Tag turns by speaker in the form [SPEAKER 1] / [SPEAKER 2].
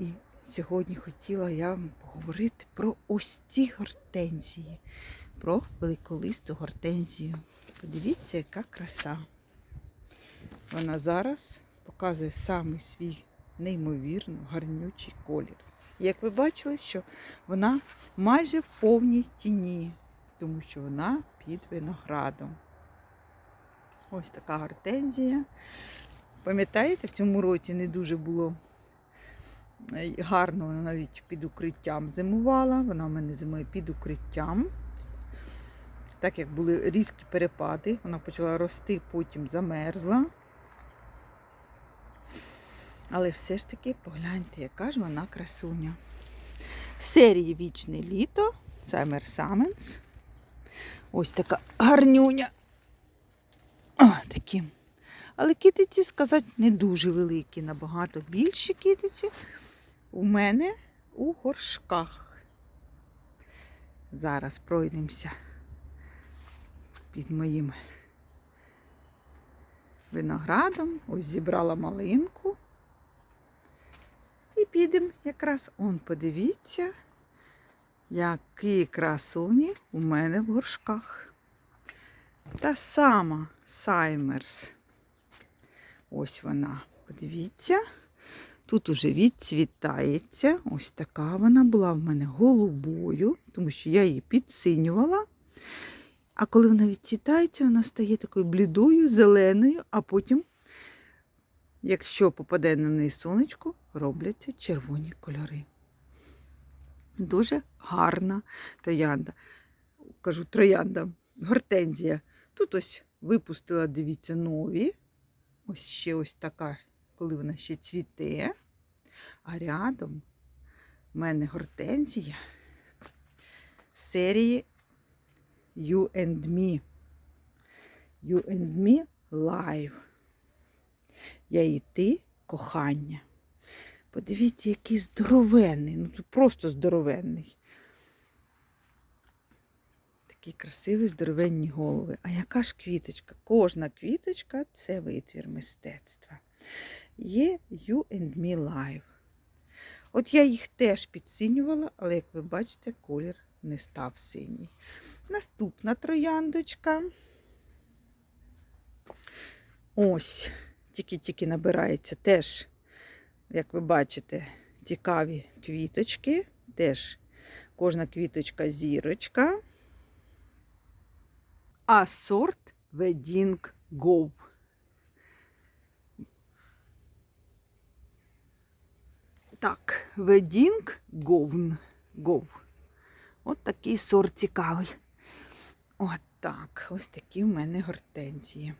[SPEAKER 1] І сьогодні хотіла я вам поговорити про ось ці гортензії, про великолисту гортензію. Подивіться, яка краса. Вона зараз показує саме свій неймовірно гарнючий колір. Як ви бачили, що вона майже в повній тіні, тому що вона під виноградом. Ось така гортензія. Пам'ятаєте, в цьому році не дуже було гарно, вона навіть під укриттям зимувала. Вона в мене зимує під укриттям. Так як були різкі перепади, вона почала рости, потім замерзла. Але все ж таки погляньте, яка ж вона красуня. Серії Вічне літо Summer Summons. Ось така гарнюня. О, такі. Але китиці, сказати, не дуже великі, набагато більші китиці у мене у горшках. Зараз пройдемося під моїм виноградом. Ось зібрала малинку. І підемо якраз, он, подивіться, які красуні у мене в горшках. Та сама Саймерс. Ось вона, подивіться. Тут уже відцвітається. Ось така вона була в мене голубою, тому що я її підсинювала. А коли вона відцвітається, вона стає такою блідою, зеленою, а потім, якщо попаде на неї сонечко, робляться червоні кольори. Дуже гарна троянда. Кажу, троянда, гортензія. Тут ось випустила, дивіться, нові. Ось ще ось така, коли вона ще цвіте. А рядом в мене гортензія серії You and Me. You and Me Live. Я і ти кохання. Подивіться, який здоровенний. Ну це просто здоровенний. Такі красиві здоровенні голови. А яка ж квіточка? Кожна квіточка це витвір мистецтва. Є You and Me Live. От я їх теж підсинювала, але, як ви бачите, колір не став синій. Наступна трояндочка. Ось, тільки-тільки набирається теж, як ви бачите, цікаві квіточки. Теж кожна квіточка зірочка. А сорт Wedding Go. Так, ведінг говн. Гов. От такий сорт цікавий. От так, ось такі в мене гортензії.